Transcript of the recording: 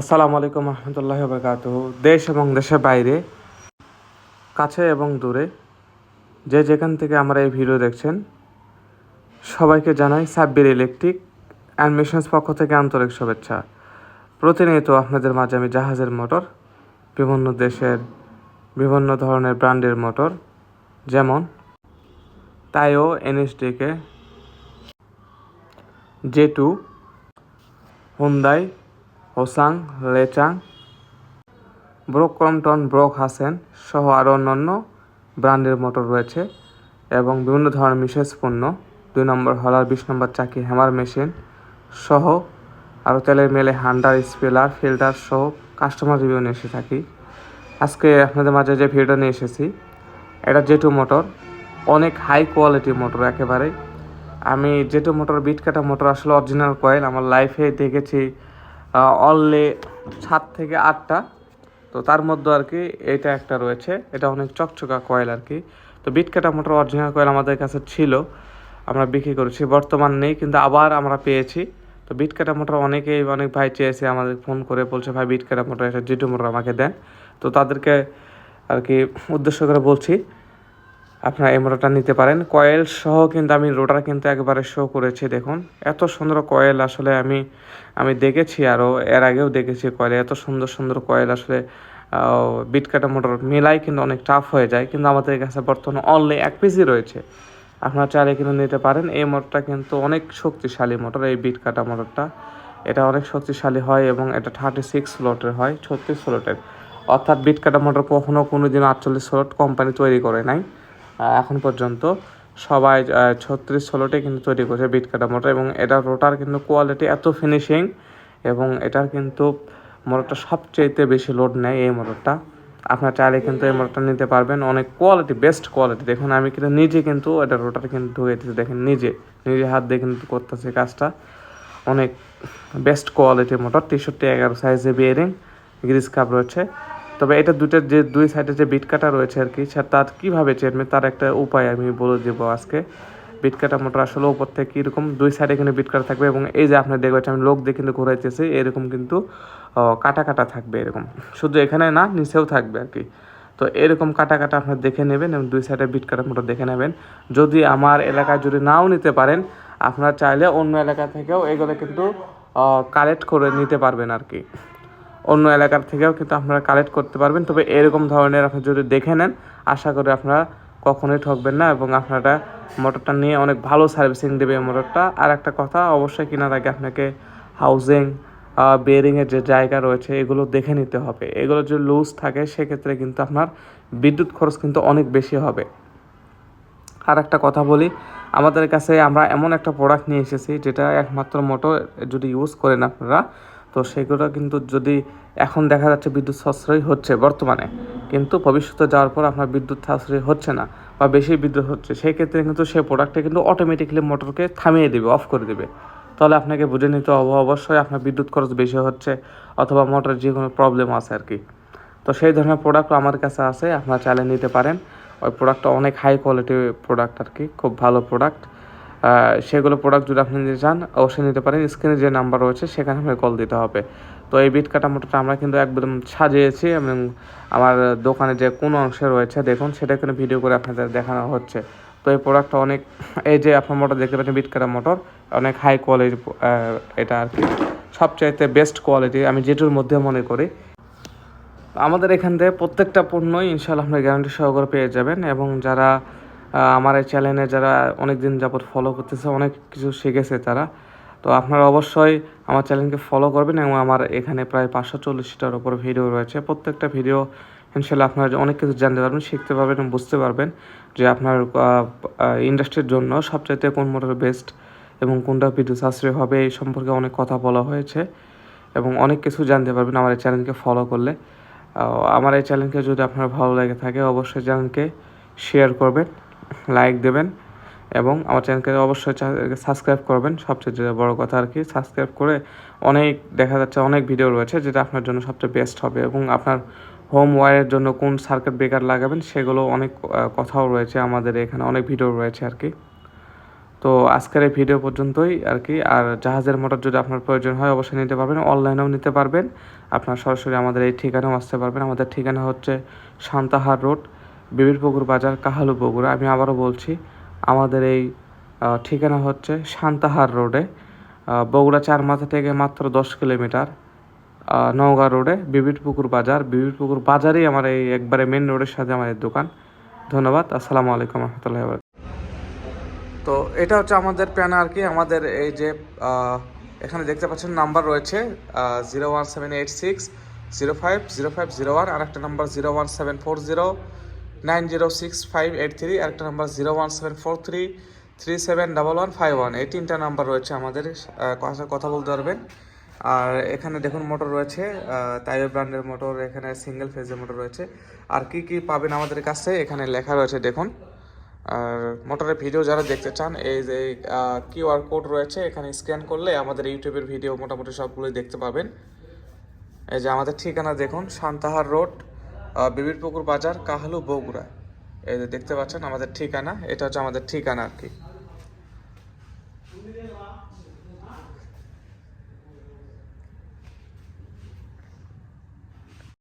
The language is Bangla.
আসসালামু আলাইকুম রহমতুল্লাহ বরকাত দেশ এবং দেশের বাইরে, কাছে এবং দূরে যে যেখান থেকে আমরা এই ভিডিও দেখছেন, সবাইকে জানাই সাব্বির ইলেকট্রিক অ্যান্ড মিশনস পক্ষ থেকে আন্তরিক শুভেচ্ছা। প্রতিনিয়ত আপনাদের মাঝে আমি জাহাজের মোটর, বিভিন্ন দেশের বিভিন্ন ধরনের ব্র্যান্ডের মোটর, যেমন তাইও এনএসডিকে, জে টু হুন্দাই হোসাং লেচাং ব্রোক ক্রমটন ব্রোক হাসেন সহ আরও অন্যান্য ব্র্যান্ডের মোটর রয়েছে এবং বিভিন্ন ধরনের বিশেষ পণ্য। দুই নম্বর হলার বিশ নম্বর চাকি হ্যামার মেশিন সহ আরও তেলের মেলে হান্ডার, স্পেলার, ফিল্টার সহ কাস্টমার রিভিউ নিয়ে এসে থাকি। আজকে আপনাদের মাঝে যে ভিডিও নিয়ে এসেছি, এটা জেটু মোটর। অনেক হাই কোয়ালিটি মোটর একেবারে আমি জেটু মোটর বিট কাটা মোটর আসলে অরিজিনাল কয়েল আমার লাইফে দেখেছি অনলি সাত থেকে আটটা। তো তার মধ্যে আর কি এটা একটা রয়েছে, এটা অনেক চকচকা কয়েল আর কি। তো বিট কাটা মোটর অরিজিনাল কয়েল আমাদের কাছে ছিল, আমরা বিক্রি করেছি, বর্তমান নেই, কিন্তু আবার আমরা পেয়েছি। তো বিট কাটা মোটর অনেকেই, অনেক ভাই চেয়েছে আমাদের ফোন করে, বলছে, ভাই, বিট কাটা মোটর একটা জিটু মোটর আমাকে দেন। তো তাদেরকে আর কি উদ্দেশ্য করে বলছি আপনারা এই মোটরটা নিতে পারেন। কয়েল সহ কিন্তু আমি রোটার কিন্তু একবারে শো করেছি, দেখুন। এত সুন্দর কয়েল আসলে আমি আমি দেখেছি আরও এর আগেও দেখেছি কয়েল এত সুন্দর সুন্দর কয়েল আসলে বিট কাটা মোটর মেলাই কিন্তু অনেক টাফ হয়ে যায়। কিন্তু আমাদের কাছে বর্তমানে অনলি এক পিসই রয়েছে। আপনারা চাইলে কিন্তু নিতে পারেন। এই মোটরটা কিন্তু অনেক শক্তিশালী মোটর এই বিট কাটা মোটরটা এটা অনেক শক্তিশালী হয় এবং এটা থার্টি সিক্স স্লটের হয়, ছত্রিশ স্লটের অর্থাৎ বিট কাটা মোটর কখনও কোনো দিন আটচল্লিশ স্লট কোম্পানি তৈরি করে নাই। এখন পর্যন্ত সবাই ছত্রিশ ষোলোটি কিন্তু তৈরি করছে বিট কাটা মোটর এবং এটার রোটার কিন্তু কোয়ালিটি এত ফিনিশিং এবং এটার কিন্তু মোটরটা সবচেয়েতে বেশি লোড নেয় এই মোটরটা। আপনার চাইলে কিন্তু এই মোটরটা নিতে পারবেন। অনেক কোয়ালিটি বেস্ট কোয়ালিটি দেখুন, আমি কিন্তু নিজে কিন্তু এটা রোটার কিন্তু ঢুকাইতেছি দেখেন, নিজে নিজে হাত দিয়ে কিন্তু করতেছি কাজটা। অনেক বেস্ট কোয়ালিটি মোটর তেষট্টি এগারো সাইজে বিয়ারিং গ্রিস কাপ রয়েছে। তবে এটা দুটার যে দুই সাইডে যে বিট কাটা রয়েছে আর কি তার কীভাবে চেনবে তার একটা উপায় আমি বলে দেবো আজকে। বিট কাটা মোটর আসলে উপর থেকে কীরকম দুই সাইডে এখানে বিট কাটা থাকবে এবং এই যে আপনার দেখবেন আমি লোক দিয়ে কিন্তু ঘুরাইতেছি, এরকম কিন্তু কাটা কাটা থাকবে এরকম। শুধু এখানে না, নিচেও থাকবে আর কি তো এরকম কাটা কাটা আপনার দেখে নেবেন এবং দুই সাইডে বিট কাটা মোটর দেখে নেবেন। যদি আমার এলাকায় যদি নাও নিতে পারেন, আপনার চাইলে অন্য এলাকা থেকেও এগুলো কিন্তু কালেক্ট করে নিতে পারবেন আর কি অন্য এলাকার থেকেও কিন্তু আপনারা কালেক্ট করতে পারবেন। তবে এরকম ধরনের আপনি যদি দেখে নেন, আশা করি আপনারা কখনোই ঠকবেন না এবং আপনারা মোটরটা নিয়ে অনেক ভালো সার্ভিসিং দেবে মোটরটা। আর একটা কথা, অবশ্যই কেনার আগে আপনাকে হাউজিং বেয়ারিংয়ের যে জায়গা রয়েছে, এগুলো দেখে নিতে হবে। এগুলো যদি লুজ থাকে, সেক্ষেত্রে কিন্তু আপনার বিদ্যুৎ খরচ কিন্তু অনেক বেশি হবে। আর একটা কথা বলি, আমাদের কাছে আমরা এমন একটা প্রোডাক্ট নিয়ে এসেছি, যেটা একমাত্র মোটর যদি ইউজ করেন আপনারা তো সেগুলো কিন্তু যদি এখন দেখা যাচ্ছে বিদ্যুৎ সাশ্রয় হচ্ছে বর্তমানে, কিন্তু ভবিষ্যতে যাওয়ার পর আপনার বিদ্যুৎ সাশ্রয় হচ্ছে না বা বেশি বিদ্যুৎ হচ্ছে, সেই ক্ষেত্রে কিন্তু সেই প্রোডাক্টটা কিন্তু অটোমেটিক্যালি মোটরকে থামিয়ে দেবে অফ করে দেবে। তাহলে আপনাকে বুঝে নিতে হবে, অবশ্যই আপনার বিদ্যুৎ খরচ বেশি হচ্ছে অথবা মোটরের যে কোনো প্রবলেম আছে আর কি তো সেই ধরনের প্রোডাক্ট আমার কাছে আছে, আপনারা চালিয়ে নিতে পারেন। ওই প্রোডাক্টটা অনেক হাই কোয়ালিটির প্রোডাক্ট আর কি খুব ভালো প্রোডাক্ট সেগুলো প্রোডাক্ট যদি আপনি নিতে চান, অবশ্যই নিতে পারেন। স্ক্রিনে যে নাম্বার রয়েছে, সেখানে আপনাকে কল দিতে হবে। তো এই বিট কাটা মোটরটা আমরা কিন্তু একদম সাজিয়েছি এবং আমার দোকানে যে কোন অংশে রয়েছে, দেখুন, সেটা কিন্তু ভিডিও করে আপনাদের দেখানো হচ্ছে। তো এই প্রোডাক্টটা অনেক, এই যে আপনার মোটর দেখতে পাচ্ছেন বিট কাটা মোটর অনেক হাই কোয়ালিটি এটা আর কি। সবচাইতে বেস্ট কোয়ালিটি আমি যেটুর মধ্যে মনে করি। আমাদের এখান থেকে প্রত্যেকটা পণ্যই ইনশাল্লাহ আপনার গ্যারান্টি সহকারে পেয়ে যাবেন এবং যারা আমার এই চ্যানেলে যারা অনেক দিন যাবত ফলো করতেছে, অনেক কিছু শিখেছে তারা। তো আপনারা অবশ্যই আমার চ্যানেলকে ফলো করবেন এবং আমার এখানে প্রায় পাঁচশো চল্লিশটার ওপর ভিডিও রয়েছে। প্রত্যেকটা ভিডিও ইনশাল্লাহ আপনারা অনেক কিছু জানতে পারবেন, শিখতে পারবেন এবং বুঝতে পারবেন যে আপনার ইন্ডাস্ট্রির জন্য সবচাইতে কোন মোটর বেস্ট এবং কোনটা বিদ্যুৎ সাশ্রয় হবে এই সম্পর্কে অনেক কথা বলা হয়েছে এবং অনেক কিছু জানতে পারবেন আমার এই চ্যানেলকে ফলো করলে। আমার এই চ্যানেলকে যদি আপনার ভালো লেগে থাকে, অবশ্যই চ্যানেলকে শেয়ার করবেন। লাইক দেবেন এবং আমার চ্যানেলকে অবশ্যই সাবস্ক্রাইব করবেন। সবচেয়ে যেটা বড় কথা আর কি, সাবস্ক্রাইব করে অনেক দেখা যাচ্ছে অনেক ভিডিও রয়েছে যেটা আপনার জন্য সবচেয়ে বেস্ট হবে এবং আপনার হোম ওয়ারের জন্য কোন সার্কিট ব্রেকার লাগাবেন সেগুলো অনেক কথাও রয়েছে আমাদের এখানে, অনেক ভিডিও রয়েছে আর কি। তো আজকের এই ভিডিও পর্যন্তই আর কি। আর জাহাজের মোটর যদি আপনার প্রয়োজন হয় অবশ্যই নিতে পারবেন, অনলাইনেও নিতে পারবেন। আপনার সরাসরি আমাদের এই ঠিকানাও আসতে পারবেন। আমাদের ঠিকানা হচ্ছে সান্তাহার রোড বিবিরপুকুর বাজার, কাহালু বগুড়া আমি আবারও বলছি, আমাদের এই ঠিকানা হচ্ছে সান্তাহার রোডে। বগুড়া চার মাথা থেকে মাত্র দশ কিলোমিটার। নওগাঁ রোডে বিবিরপুকুর বাজার। বিবিরপুকুর বাজারেই আমার এই একবারে মেন রোডের সাথে এই দোকান। ধন্যবাদ, আসসালামু আলাইকুম রহমতুল্লাহ তো এটা হচ্ছে আমাদের প্যান আর কি, আমাদের এই যে এখানে দেখতে পাচ্ছেন নাম্বার রয়েছে zero one seven eight six zero five zero five zero one আর একটা number zero one seven four zero nine zero six five eight three আর একটা number zero one seven four three three seven double one five one, এই তিনটা নাম্বার রয়েছে আমাদের কথা বলতে পারবেন। আর এখানে দেখুন মোটর রয়েছে তাইও ব্র্যান্ডের মোটর, এখানে সিঙ্গেল ফেজের মোটর রয়েছে। আর কি কি পাবেন আমাদের কাছে, এখানে লেখা রয়েছে, দেখুন। আর মোটরের ভিডিও যারা দেখতে চান, এই যে কিউআর কোড রয়েছে, এখানে স্ক্যান করলে আমাদের ইউটিউবের ভিডিও মোটামুটি সবগুলোই দেখতে পাবেন। এই যে আমাদের ঠিকানা দেখুন, সান্তাহার রোড বিবিরপুকুর বাজার কাহালু বগুড়া এই যে দেখতে পাচ্ছেন আমাদের ঠিকানা, এটা হচ্ছে আমাদের ঠিকানা আর কি।